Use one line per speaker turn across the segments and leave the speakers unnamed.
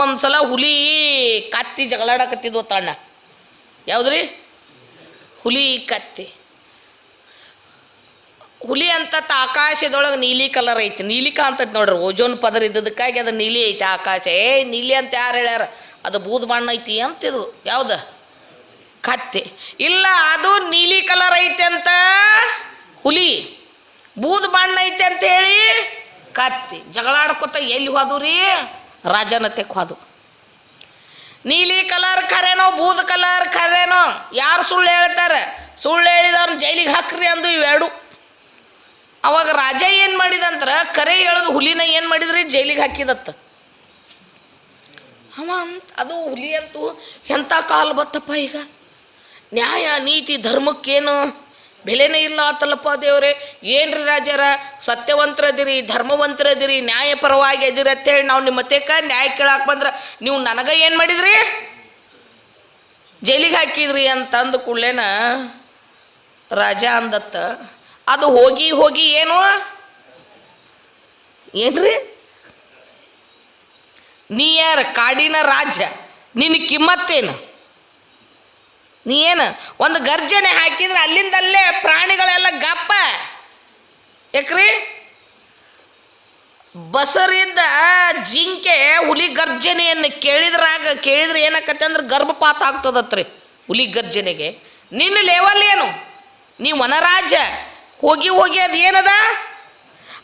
ಒಂದ್ಸಲ ಹುಲಿ ಕತ್ತಿ ಜಗಳಾಡಕತ್ತಿದ್ವು ತಣ್ಣ ಯಾವುದ್ರಿ? ಹುಲಿ ಕತ್ತಿ. ಹುಲಿ ಅಂತ ಆಕಾಶದೊಳಗೆ ನೀಲಿ ಕಲರ್ ಐತಿ. ನೀಲಿ ಕಾಣ್ತೈತಿ ನೋಡ್ರಿ ಓಜೋನ್ ಪದರ ಇದ್ದದಕ್ಕಾಗಿ ಅದು ನೀಲಿ ಐತಿ ಆಕಾಶ. ಏ, ನೀಲಿ ಅಂತ ಯಾರು ಹೇಳ್ಯಾರ? ಅದು ಬೂದ್ ಬಣ್ಣ ಐತಿ ಅಂತಿದ್ವು ಯಾವ್ದು? ಕತ್ತಿ. ಇಲ್ಲ, ಅದು ನೀಲಿ ಕಲರ್ ಐತಿ ಅಂತ ಹುಲಿ. ಬೂದ್ ಬಣ್ಣ ಐತೆ ಅಂತ ಹೇಳಿ ಕತ್ತಿ. ಜಗಳಾಡ್ಕೊತ ಎಲ್ಲಿ ಹೋದ್ರಿ? ರಾಜನತೆಗೆ ಹೋದು ನೀಲಿ ಕಲರ್ ಖರೇನೋ ಬೂದ್ ಕಲರ್ ಖರೇನೋ ಯಾರು ಸುಳ್ಳು ಹೇಳ್ತಾರೆ? ಸುಳ್ಳು ಹೇಳಿದವ್ರನ್ನ ಜೈಲಿಗೆ ಹಾಕ್ರಿ ಅಂದು ಇವೆರಡು. ಅವಾಗ ರಾಜ ಏನು ಮಾಡಿದಂದ್ರೆ ಕರೆ ಹೇಳೋದು ಹುಲಿನ ಏನು ಮಾಡಿದ್ರಿ? ಜೈಲಿಗೆ ಹಾಕಿದತ್ತ. ಅವ ಅಂತ, ಅದು ಹುಲಿ ಅಂತೂ ಎಂಥ ಕಾಲು ಬತ್ತಪ್ಪ ಈಗ? ನ್ಯಾಯ, ನೀತಿ, ಧರ್ಮಕ್ಕೇನು? ಬೆಲೆನೇ ಇಲ್ಲ ಆತಲ್ಲಪ್ಪ ದೇವರೇ. ಏನ್ರಿ ರಾಜರ? ಸತ್ಯವಂತರದಿರಿ, ಧರ್ಮವಂತರದಿರಿ, ನ್ಯಾಯಪರವಾಗಿ ಅದಿರಿ ಅಂತೇಳಿ ನಾವು ನಿಮ್ಮ ಮತ್ತೆ ನ್ಯಾಯ ಕೇಳಾಕ್ ಬಂದ್ರೆ ನೀವು ನನಗೆ ಏನು ಮಾಡಿದ್ರಿ? ಜೈಲಿಗೆ ಹಾಕಿದ್ರಿ ಅಂತಂದು ಕೂಡಲೇನ ರಾಜ ಅಂದತ್ತ, ಅದು ಹೋಗಿ ಹೋಗಿ ಏನು? ಏನ್ರಿ? ನೀ ಯಾರ ಕಾಡಿನ ರಾಜ ನಿನ್ನ ಕಿಮ್ಮತ್ತೇನು? ನೀ ಏನು ಒಂದು ಗರ್ಜನೆ ಹಾಕಿದ್ರೆ ಅಲ್ಲಿಂದಲ್ಲೇ ಪ್ರಾಣಿಗಳೆಲ್ಲ ಗಪ್ಪ. ಯಾಕ್ರಿ ಬಸರಿಂದ ಜಿಂಕೆ ಹುಲಿ ಗರ್ಜನೆಯನ್ನು ಕೇಳಿದ್ರಾಗ ಕೇಳಿದ್ರೆ ಏನಾಕತ್ತೆ ಅಂದ್ರೆ ಗರ್ಭಪಾತ ಆಗ್ತದತ್ರಿ ಹುಲಿ ಗರ್ಜನೆಗೆ. ನಿನ್ನ ಲೆವೆಲ್ ಏನು? ನೀ ವನರಾಜ, ಹೋಗಿ ಹೋಗಿ ಅದು ಏನದ?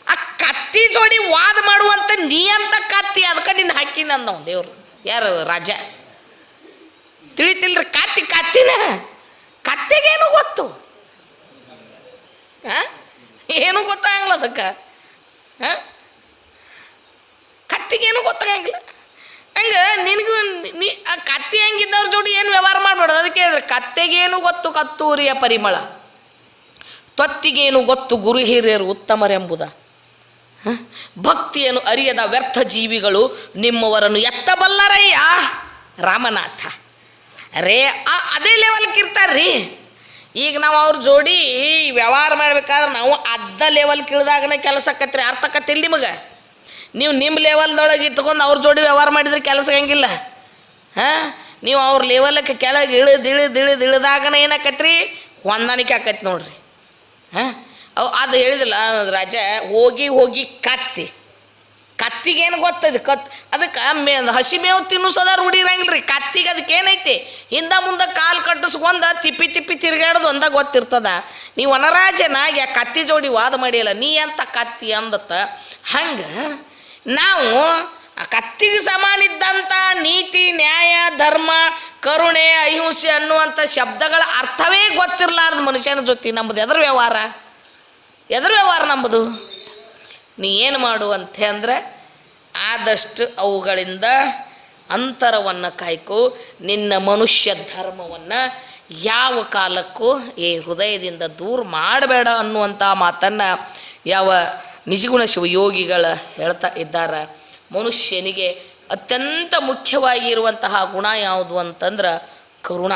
ಆ ಕತ್ತಿ ಜೋಡಿ ವಾದ ಮಾಡುವಂತ ನೀ ಅಂತ ಕತ್ತಿ, ಅದಕ್ಕೆ ನಿನ್ನ ಹಾಕಿನ ನನ್ನ ದೇವ್ರು. ಯಾರು? ರಾಜ. ತಿಳಿತಿಲ್ರಿ ಕತ್ತಿ ಕತ್ತಿನ ಕತ್ತಿಗೇನು ಗೊತ್ತು? ಏನು ಗೊತ್ತಾಗಲ್ಲ ಅದಕ್ಕೆ. ಹಾಂ? ಕತ್ತಿಗೇನು ಗೊತ್ತಾಗಂಗಿಲ್ಲ. ಹಂಗೆ ನಿನಗೂ ನೀ ಆ ಕತ್ತಿ ಹೆಂಗಿದ್ದವ್ರ ಜೋಡಿ ಏನು ವ್ಯವಹಾರ ಮಾಡಬಾರ್ದು ಅದಕ್ಕೆ ಹೇಳಿದ್ರೆ ಕತ್ತೆಗೇನು ಗೊತ್ತು ಕತ್ತೂರಿಯ ಪರಿಮಳ? ತೊತ್ತಿಗೇನು ಗೊತ್ತು ಗುರು ಹಿರಿಯರು ಉತ್ತಮರೆಂಬುದ? ಭಕ್ತಿಯನ್ನು ಅರಿಯದ ವ್ಯರ್ಥ ಜೀವಿಗಳು ನಿಮ್ಮವರನ್ನು ಎತ್ತಬಲ್ಲರಯ್ಯ ರಾಮನಾಥ. ರೇ ಅದೇ ಲೆವೆಲ್ಗೆ ಇರ್ತಾರ್ರಿ ಈಗ ನಾವು ಅವ್ರ ಜೋಡಿ ವ್ಯವಹಾರ ಮಾಡ್ಬೇಕಾದ್ರೆ ನಾವು ಅರ್ಧ ಲೆವೆಲ್ ಇಳಿದಾಗನೇ ಕೆಲಸ ಆಕತ್ರಿ. ಅರ್ಥ ಆಕತ್ತಿಲ್ಲ ನಿಮಗೆ? ನೀವು ನಿಮ್ಮ ಲೆವೆಲ್ದೊಳಗೆ ಇಟ್ಕೊಂಡು ಅವ್ರ ಜೋಡಿ ವ್ಯವಹಾರ ಮಾಡಿದ್ರೆ ಕೆಲಸ ಹಂಗಿಲ್ಲ ಹಾಂ? ನೀವು ಅವ್ರ ಲೆವೆಲಕ್ಕೆ ಕೆಳಗೆ ಇಳಿದು ಇಳಿದು ಇಳಿದು, ಇಳಿದಾಗನೇ ಏನಾಕತ್ರಿ? ಹೊಂದಾಣಿಕೆ ಆಕೈತಿ ನೋಡ್ರಿ. ಹಾಂ? ಅವು ಅದು ಹೇಳಿದಿಲ್ಲ ರಾಜ, ಹೋಗಿ ಹೋಗಿ ಕತ್ತಿ. ಕತ್ತಿಗೇನು ಗೊತ್ತದ? ಕತ್ ಅದಕ್ಕೆ ಮೇ ಹಸಿ ಮೇವು ತಿನ್ನಿಸೋದ ರೂಢಿ ಇರಂಗಿಲ್ಲ ರೀ ಕತ್ತಿಗೆ ಅದಕ್ಕೆ ಏನೈತಿ? ಹಿಂದ ಮುಂದೆ ಕಾಲು ಕಟ್ಟಿಸ್ಕೊಂಡ ತಿಪ್ಪಿ ತಿಪ್ಪಿ ತಿರುಗಾಡೋದು ಒಂದ ಗೊತ್ತಿರ್ತದ. ನೀವು ವನರಾಜನಾಗಿ ಆ ಕತ್ತಿ ಜೋಡಿ ವಾದ ಮಾಡಿಯಲ್ಲ, ನೀ ಅಂತ ಕತ್ತಿ ಅಂದತ್ತ? ಹಂಗೆ ನಾವು ಆ ಕತ್ತಿಗೆ ಸಮಾನ ಇದ್ದಂಥ ನೀತಿ, ನ್ಯಾಯ, ಧರ್ಮ, ಕರುಣೆ, ಅಹಿಂಸೆ ಅನ್ನುವಂಥ ಶಬ್ದಗಳ ಅರ್ಥವೇ ಗೊತ್ತಿರಲಾರ್ದು ಮನುಷ್ಯನ ಜೊತೆ ನಮ್ಮದು ಎದ್ರ ವ್ಯವಹಾರ? ಎದ್ರ ವ್ಯವಹಾರ ನಮ್ಮದು ನೀ ಏನು ಮಾಡು ಅಂತೆ ಅಂದರೆ ಆದಷ್ಟು ಅವುಗಳಿಂದ ಅಂತರವನ್ನು ಕಾಯ್ಕು, ನಿನ್ನ ಮನುಷ್ಯ ಧರ್ಮವನ್ನು ಯಾವ ಕಾಲಕ್ಕೂ ಈ ಹೃದಯದಿಂದ ದೂರ ಮಾಡಬೇಡ ಅನ್ನುವಂಥ ಮಾತನ್ನು ಯಾವ ನಿಜಗುಣ ಶಿವಯೋಗಿಗಳ ಹೇಳ್ತಾ ಇದ್ದಾರೆ. ಮನುಷ್ಯನಿಗೆ ಅತ್ಯಂತ ಮುಖ್ಯವಾಗಿ ಇರುವಂತಹ ಗುಣ ಯಾವುದು ಅಂತಂದ್ರೆ ಕರುಣ.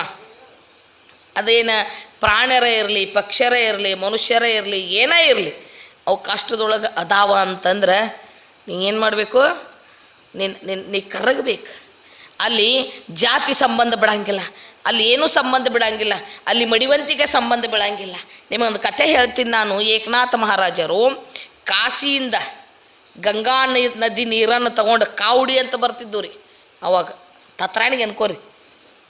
ಅದೇನು ಪ್ರಾಣರೇ ಇರಲಿ, ಪಕ್ಷರೇ ಇರಲಿ, ಮನುಷ್ಯರೇ ಇರಲಿ, ಏನೇ ಇರಲಿ, ಅವು ಕಷ್ಟದೊಳಗೆ ಅದಾವ ಅಂತಂದ್ರೆ ನೀ ಏನು ಮಾಡಬೇಕು? ನಿನ್ನ ನಿನ್ ನೀ ಕರಗಬೇಕು. ಅಲ್ಲಿ ಜಾತಿ ಸಂಬಂಧ ಬಿಡಂಗಿಲ್ಲ. ಅಲ್ಲಿ ಏನೂ ಸಂಬಂಧ ಬಿಡಂಗಿಲ್ಲ. ಅಲ್ಲಿ ಮಡಿವಂತಿಗೆ ಸಂಬಂಧ ಬಿಡಂಗಿಲ್ಲ. ನಿಮಗೊಂದು ಕಥೆ ಹೇಳ್ತೀನಿ ನಾನು. ಏಕನಾಥ ಮಹಾರಾಜರು ಕಾಶಿಯಿಂದ ಗಂಗಾ ನದಿ ನೀರನ್ನು ತಗೊಂಡು ಕಾವುಡಿ ಅಂತ ಬರ್ತಿದ್ದು ರೀ ಅವಾಗ ತತ್ರಾಣಿಗೆ ಅನ್ಕೋರಿ.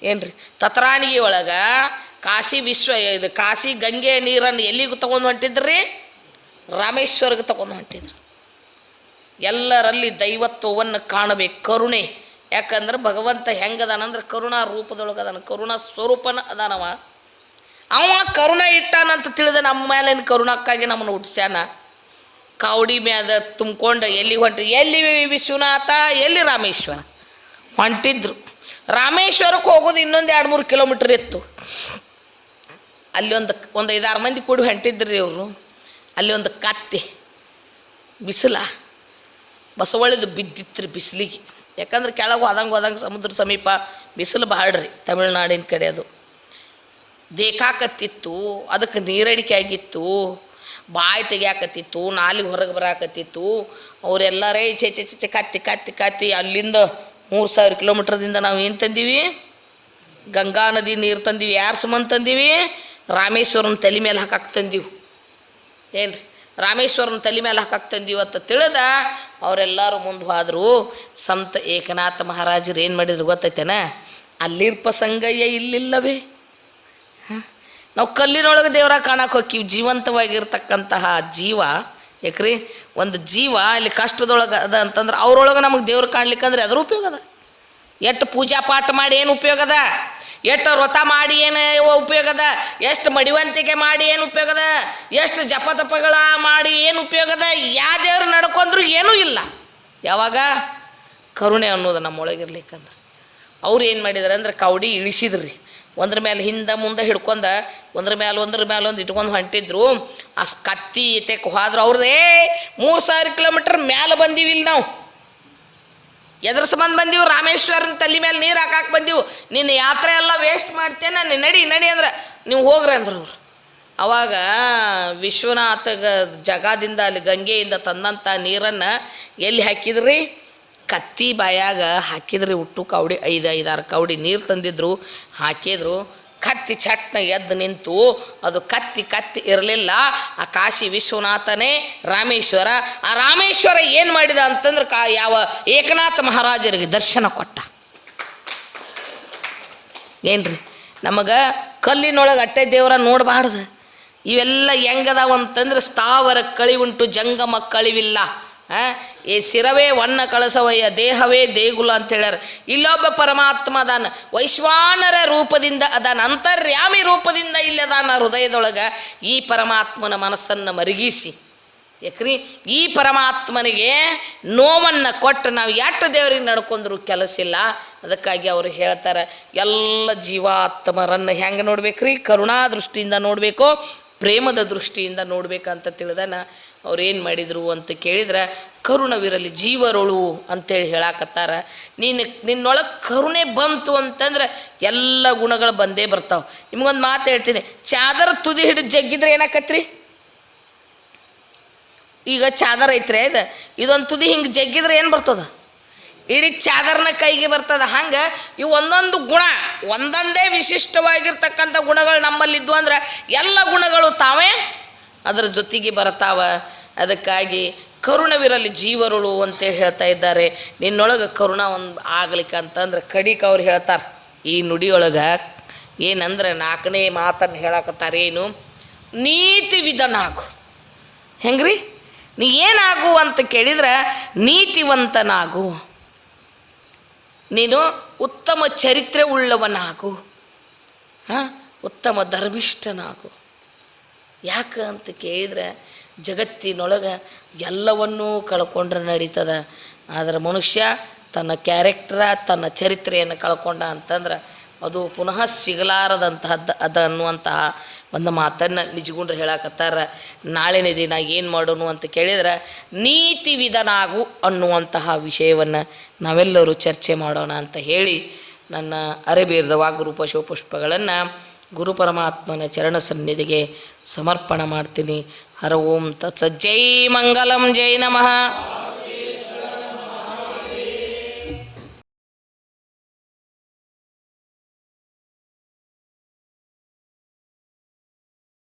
ಏನ್ರಿ? ತತ್ರಾಣಿಗೆ ಒಳಗೆ ಕಾಶಿ ವಿಶ್ವ, ಇದು ಕಾಶಿ ಗಂಗೆ ನೀರನ್ನು ಎಲ್ಲಿಗೂ ತೊಗೊಂಡು ಹೊಂಟಿದ್ರಿ? ರಾಮೇಶ್ವರಕ್ಕೆ ತಗೊಂಡು ಹೊಂಟಿದ್ರು. ಎಲ್ಲರಲ್ಲಿ ದೈವತ್ವವನ್ನು ಕಾಣಬೇಕು. ಕರುಣೆ. ಯಾಕಂದ್ರೆ ಭಗವಂತ ಹೆಂಗದಾನಂದ್ರೆ ಕರುಣಾ ರೂಪದೊಳಗೆ ಅದಾನ ಕರುಣಾ ಸ್ವರೂಪನ ಅದಾನವ. ಅವ ಕರುಣ ಇಟ್ಟಾನಂತ ತಿಳಿದ ನಮ್ಮ ಮೇಲಿನ ಕರುಣಕ್ಕಾಗಿ ನಮ್ಮನ್ನು ಹುಟ್ಟಿಸ್ಯಾನ. ಕಾವಡಿ ಮ್ಯಾದ ತುಂಬ್ಕೊಂಡು ಎಲ್ಲಿ ಹೊಂಟ್ರಿ? ಎಲ್ಲಿ ವಿಶ್ವನಾಥ? ಎಲ್ಲಿ ರಾಮೇಶ್ವರ? ಹೊಂಟಿದ್ರು. ರಾಮೇಶ್ವರಕ್ಕೆ ಹೋಗೋದು ಇನ್ನೊಂದು ಎರಡು ಮೂರು ಕಿಲೋಮೀಟ್ರ್ ಇತ್ತು. ಅಲ್ಲಿ ಒಂದು ಒಂದು ಐದಾರು ಮಂದಿ ಕೂಡಿ ಹೊಂಟಿದ್ರಿ ಅವರು ಅಲ್ಲಿ ಒಂದು ಕತ್ತಿ, ಬಿಸಿಲ. ಬಸವಳಿದು ಬಿದ್ದಿತ್ತು ಬಿಸಿಲಿಗೆ. ಯಾಕಂದ್ರೆ ಕೆಳಗೆ ಹೋದಂಗೆ ಹೋದಂಗೆ ಸಮುದ್ರ ಸಮೀಪ ಬಿಸಿಲು ಬಾಡ್ರಿ ರೀ ತಮಿಳ್ನಾಡಿನ ಕಡೆ ಅದು. ದೇಕಾಕತ್ತಿತ್ತು ಅದಕ್ಕೆ ನೀರಡಿಕೆ ಆಗಿತ್ತು, ಬಾಯಿ ತೆಗಿಯಾಕತ್ತಿತ್ತು, ನಾಲಿಗೆ ಹೊರಗೆ ಬರಾಕತ್ತಿತ್ತು. ಅವರೆಲ್ಲರೇ ಈಚೆ ಚೆ ಚೆ ಕತ್ತಿ ಕತ್ತಿ ಕತ್ತಿ, ಅಲ್ಲಿಂದ ಮೂರು ಸಾವಿರ ಕಿಲೋಮೀಟ್ರದಿಂದ ನಾವು ಏನು ತಂದೀವಿ? ಗಂಗಾ ನದಿ ನೀರು ತಂದೀವಿ ಯಾರು ಸುಮ್ಮನೆ ತಂದೀವಿ? ರಾಮೇಶ್ವರನ ತಲೆ ಮೇಲೆ ಹಾಕಕ್ಕೆ ತಂದೀವಿ. ಏನು ರಾಮೇಶ್ವರನ ತಲೆ ಮೇಲೆ ಹಾಕಕ್ಕೆ ತಂದೀವಿ ಅಂತ ತಿಳಿದ ಅವರೆಲ್ಲರೂ ಮುಂದೆ ಹೋದರೂ. ಸಂತ ಏಕನಾಥ ಮಹಾರಾಜರು ಏನು ಮಾಡಿದ್ರು ಗೊತ್ತೈತೇನ? ಅಲ್ಲಿರ್ಪ ಸಂಗಯ್ಯ ಇಲ್ಲಿಲ್ಲವೇ? ನಾವು ಕಲ್ಲಿನೊಳಗೆ ದೇವರ ಕಾಣಕ್ಕೆ ಹೋಕ್ಕೀವಿ. ಜೀವಂತವಾಗಿರ್ತಕ್ಕಂತಹ ಜೀವ ಯಾಕ್ರಿ ಒಂದು ಜೀವ ಇಲ್ಲಿ ಕಷ್ಟದೊಳಗೆ ಅದ ಅಂತಂದ್ರೆ ಅವ್ರೊಳಗೆ ನಮಗೆ ದೇವ್ರು ಕಾಣ್ಲಿಕ್ಕಂದ್ರೆ ಅದ್ರ ಉಪಯೋಗ ಅದ. ಎಷ್ಟು ಪೂಜಾ ಪಾಠ ಮಾಡಿ ಏನು ಉಪಯೋಗ ಅದ? ಎಷ್ಟು ವ್ರತ ಮಾಡಿ ಏನು ಉಪಯೋಗದ ಎಷ್ಟು ಮಡಿವಂತಿಕೆ ಮಾಡಿ ಏನು ಉಪಯೋಗದ ಎಷ್ಟು ಜಪ ತಪಗಳ ಮಾಡಿ ಏನು ಉಪಯೋಗದ ಯಾವ ನಡ್ಕೊಂಡ್ರು ಏನೂ ಇಲ್ಲ. ಯಾವಾಗ? ಕರುಣೆ ಅನ್ನೋದು ನಮ್ಮೊಳಗಿರ್ಲಿಕ್ಕಂದ್ರೆ. ಅವ್ರು ಏನು ಮಾಡಿದಾರೆ ಅಂದ್ರೆ ಕವಡಿ ಇಳಿಸಿದ್ರಿ. ಒಂದ್ರ ಮೇಲೆ ಹಿಂದೆ ಮುಂದೆ ಹಿಡ್ಕೊಂಡ ಒಂದ್ರ ಮೇಲೆ ಒಂದ್ರ ಮೇಲೆ ಒಂದು ಇಟ್ಕೊಂಡು ಹೊಂಟಿದ್ರು. ಆ ಕತ್ತಿ ತೆಕ್ ಹೋದ್ರು ಅವ್ರದೇ ಮೂರು ಸಾವಿರ ಕಿಲೋಮೀಟ್ರ್ ಮ್ಯಾಲೆ ಬಂದೀವಿ ಇಲ್ಲಿ ನಾವು. ಎದ್ರ ಸಂಬಂಧ ಬಂದೀವಿ, ರಾಮೇಶ್ವರನ ತಲೆ ಮೇಲೆ ನೀರು ಹಾಕಕ್ಕೆ ಬಂದಿವು. ನಿನ್ನ ಯಾತ್ರೆ ಎಲ್ಲ ವೇಸ್ಟ್ ಮಾಡ್ತೇನೆ ನಾನು ನಡಿ ನಡಿ ಅಂದ್ರೆ ನೀವು ಹೋಗ್ರಿ ಅಂದ್ರೆ ಅವ್ರು. ಅವಾಗ ವಿಶ್ವನಾಥ ಜಗದಿಂದ ಅಲ್ಲಿ ಗಂಗೆಯಿಂದ ತಂದಂಥ ನೀರನ್ನು ಎಲ್ಲಿ ಹಾಕಿದ್ರಿ? ಕತ್ತಿ ಬಾಯಾಗ ಹಾಕಿದ್ರಿ, ಹುಟ್ಟು ಕವಡಿ ಐದು, ಐದಾರು ಕವಡಿ ನೀರು ತಂದಿದ್ರು, ಹಾಕಿದ್ರು. ಕತ್ತಿ ಚಟ್ನ ಎದ್ದು ನಿಂತು ಅದು ಕತ್ತಿ ಕತ್ತಿ ಇರಲಿಲ್ಲ. ಆ ಕಾಶಿ ವಿಶ್ವನಾಥನೇ, ರಾಮೇಶ್ವರ. ಆ ರಾಮೇಶ್ವರ ಏನು ಮಾಡಿದ ಅಂತಂದ್ರೆ ಕಾ ಯಾವ ಏಕನಾಥ ಮಹಾರಾಜರಿಗೆ ದರ್ಶನ ಕೊಟ್ಟ. ಏನ್ರಿ? ನಮಗೆ ಕಲ್ಲಿನೊಳಗೆ ಅಟ್ಟೆ ದೇವರ ನೋಡಬಾರ್ದು. ಇವೆಲ್ಲ ಹೆಂಗದಾವ ಅಂತಂದ್ರೆ ಸ್ಥಾವರ ಕಳಿ ಉಂಟು, ಜಂಗಮ ಕಳಿವಿಲ್ಲ. ಈ ಶಿರವೇ ವನ್ನ ಕಳಸವಯ್ಯ, ದೇಹವೇ ದೇಗುಲ ಅಂತ ಹೇಳ್ಯಾರ ಇಲ್ಲೊಬ್ಬ ಪರಮಾತ್ಮ ಅದಾನ, ವೈಶ್ವಾನರ ರೂಪದಿಂದ ಅದಾನ, ಅಂತರ್ಯಾಮಿ ರೂಪದಿಂದ ಇಲ್ಲದಾನ ಹೃದಯದೊಳಗೆ. ಈ ಪರಮಾತ್ಮನ ಮನಸ್ಸನ್ನು ಮರುಗಿಸಿ. ಯಾಕ್ರಿ? ಈ ಪರಮಾತ್ಮನಿಗೆ ನೋವನ್ನು ಕೊಟ್ಟು ನಾವು ಎಷ್ಟು ದೇವರಿಗೆ ನಡ್ಕೊಂಡ್ರು ಕೆಲಸ ಇಲ್ಲ. ಅದಕ್ಕಾಗಿ ಅವರು ಹೇಳ್ತಾರೆ, ಎಲ್ಲ ಜೀವಾತ್ಮರನ್ನು ಹೆಂಗೆ ನೋಡ್ಬೇಕ್ರಿ? ಕರುಣಾ ದೃಷ್ಟಿಯಿಂದ ನೋಡಬೇಕು, ಪ್ರೇಮದ ದೃಷ್ಟಿಯಿಂದ ನೋಡ್ಬೇಕಂತ ತಿಳಿದನ. ಅವ್ರು ಏನು ಮಾಡಿದರು ಅಂತ ಕೇಳಿದ್ರೆ, ಕರುಣವಿರಲಿ ಜೀವರುಳು ಅಂತೇಳಿ ಹೇಳಾಕತ್ತಾರ. ನೀನು ನಿನ್ನೊಳಗೆ ಕರುಣೆ ಬಂತು ಅಂತಂದ್ರೆ ಎಲ್ಲ ಗುಣಗಳು ಬಂದೇ ಬರ್ತಾವೆ. ನಿಮ್ಗೊಂದು ಮಾತು ಹೇಳ್ತೀನಿ. ಚಾದರ ತುದಿ ಹಿಡಿದು ಜಗ್ಗಿದ್ರೆ ಏನಾಕತ್ರಿ? ಈಗ ಚಾದರ್ ಐತ್ರಿ ಇದು ಇದೊಂದು ತುದಿ ಹಿಂಗೆ ಜಗ್ಗಿದ್ರೆ ಏನು ಬರ್ತದ? ಇಡೀ ಚಾದರ್ನ ಕೈಗೆ ಬರ್ತದ. ಹಂಗೆ ಇವು ಒಂದೊಂದು ಗುಣ, ಒಂದೊಂದೇ ವಿಶಿಷ್ಟವಾಗಿರ್ತಕ್ಕಂಥ ಗುಣಗಳು ನಮ್ಮಲ್ಲಿದ್ದು ಅಂದ್ರೆ ಎಲ್ಲ ಗುಣಗಳು ತಾವೇ ಅದರ ಜೊತೆಗೆ ಬರ್ತಾವ. ಅದಕ್ಕಾಗಿ ಕರುಣವಿರಲಿ ಜೀವರುಳು ಅಂತ ಹೇಳ್ತಾ ಇದ್ದಾರೆ. ನಿನ್ನೊಳಗೆ ಕರುಣ ಒಂದು ಆಗ್ಲಿಕ್ಕೆ ಅಂತಂದ್ರೆ ಕಡಿಕ ಅವ್ರು ಹೇಳ್ತಾರೆ, ಈ ನುಡಿಯೊಳಗೆ ಏನಂದ್ರೆ ನಾಲ್ಕನೇ ಮಾತನ್ನು ಹೇಳಕತ್ತಾರೇನು ನೀತಿ ವಿಧನಾಗು. ಹೆಂಗ್ರಿ? ನೀ ಏನಾಗು ಅಂತ ಕೇಳಿದ್ರೆ ನೀತಿವಂತನಾಗು. ನೀನು ಉತ್ತಮ ಚರಿತ್ರೆ ಉಳ್ಳವನಾಗು. ಹಾಂ? ಉತ್ತಮ ಧರ್ಮಿಷ್ಠನಾಗು. ಯಾಕೆ ಅಂತ ಕೇಳಿದ್ರೆ ಜಗತ್ತಿನೊಳಗೆ ಎಲ್ಲವನ್ನೂ ಕಳ್ಕೊಂಡ್ರೆ ನಡೀತದ. ಆದರೆ ಮನುಷ್ಯ ತನ್ನ ಕ್ಯಾರೆಕ್ಟ್ರ ತನ್ನ ಚರಿತ್ರೆಯನ್ನು ಕಳ್ಕೊಂಡ ಅಂತಂದ್ರೆ ಅದು ಪುನಃ ಸಿಗಲಾರದಂತಹದ್ದು, ಅದ ಅನ್ನುವಂತಹ ಒಂದು ಮಾತನ್ನು ನಿಜಗುಂಡ್ರು ಹೇಳಕತ್ತಾರ. ನಾಳಿನ ದಿನ ಏನು ಮಾಡೋನು ಅಂತ ಕೇಳಿದ್ರೆ ನೀತಿ ವಿಧನಾಗು ಅನ್ನುವಂತಹ ವಿಷಯವನ್ನು ನಾವೆಲ್ಲರೂ ಚರ್ಚೆ ಮಾಡೋಣ ಅಂತ ಹೇಳಿ ನನ್ನ ಅರೆಬೀರ್ದ ವಾಗ್ರೂಪ ಶಿವಪುಷ್ಪಗಳನ್ನು ಗುರು ಪರಮಾತ್ಮನ ಚರಣ ಸನ್ನಿಧಿಗೆ ಸಮರ್ಪಣ ಮಾಡ್ತೀನಿ. ಹರ ಓಂ ತತ್ಸ ಜೈ ಮಂಗಲಂ ಜೈ ನಮಃ.